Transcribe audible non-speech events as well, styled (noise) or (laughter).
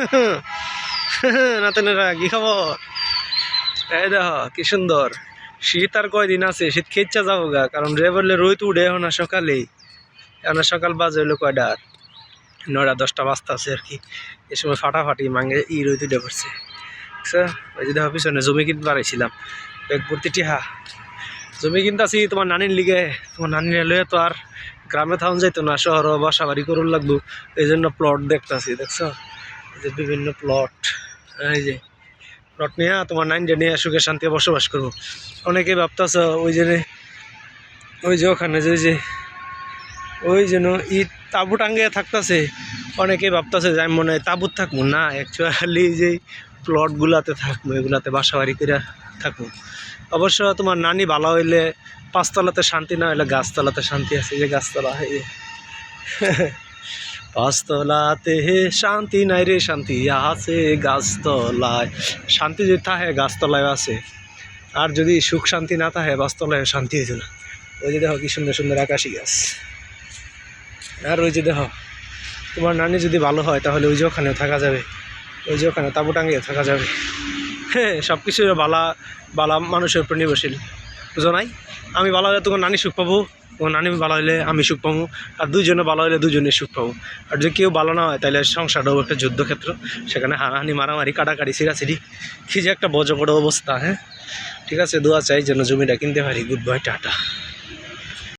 (laughs) নাতনেরা কি খবর? এই দেখ, কি সুন্দর। শীত আর কয়দিন আছে? শীত খেচ্ছা যাব গা, কারণ রে বললে রোদ উঠে এখন আর সকালেই। এখন সকাল বাজে হইল কয়টা? নয়টা, দশটা বাজতে আছে আর কি। এ সময় ফাটাফাটি মাঙ্গে ই রোদ উঠে পড়ছে? ওই যে দেখো, পিছনে জমি কিনতে পারাইছিলাম এক ভর্তি টিহা। জমি কিনতে আছি তোমার নানির লিগে। তোমার নানির লয়ে তো আর গ্রামে থাউন যাইতো না, শহর বাসা বাড়ি করুন লাগবো। এই জন্য প্লট দেখতেছি, দেখছ? যে বিভিন্ন প্লট এই যে প্লট নিয়ে তোমার নাইনটা নিয়ে সুখে শান্তি বসবাস করব। অনেকে ভাবতেছ ওই যে ওই যে ওখানে যে ওই যে, ওই যেন ই তাবু টাঙ্গে থাকতেছে। অনেকে ভাবতেছে যে আমি মনে হয় তাবুত থাকব। না অ্যাকচুয়ালি যে প্লটগুলাতে থাকব, এগুলাতে বাসা বাড়ি করে থাকব। অবশ্য তোমার নানি ভালো হইলে পাঁচতলাতে শান্তি না হইলে গাছতলাতে শান্তি আছে, যে গাছতলা, এই (laughs) যে। পাঁচতলাতে হে শান্তি নাই রে, শান্তি আছে গাছতলায়। শান্তি যদি থাকে, গাছতলায় আছে। আর যদি সুখ শান্তি না থাকে বাস্তলায় শান্তি হইতো না। ওই যে দেখো কি সুন্দর সুন্দর আকাশি গাছ। আর ওই যে দেখো, তোমার নানি যদি ভালো হয়, তাহলে ওই যে ওখানেও থাকা যাবে। ওই যে ওখানে তাবু টাঙ্গিয়ে থাকা যাবে। হ্যাঁ সব কিছু বালা বালা মানুষের উপর নির্ভরশীল। বুঝো নাই? আমি বালা তোমার নানি সুখ পাবো। তোমার নানি ভালো হইলে আমি সুখ পাবো, আর দুজনে ভালো হইলে দুজনে সুখ পাবো। আর যদি কেউ ভালো না হয় তাহলে সংসারটাও একটা যুদ্ধক্ষেত্র। সেখানে হানাহানি, মারামারি, কাটাকাটি কি যে একটা বজবড় অবস্থা হ্যাঁ? ঠিক আছে, দোয়া চাই যেন জমিটা কিনতে পারি। Good bye tata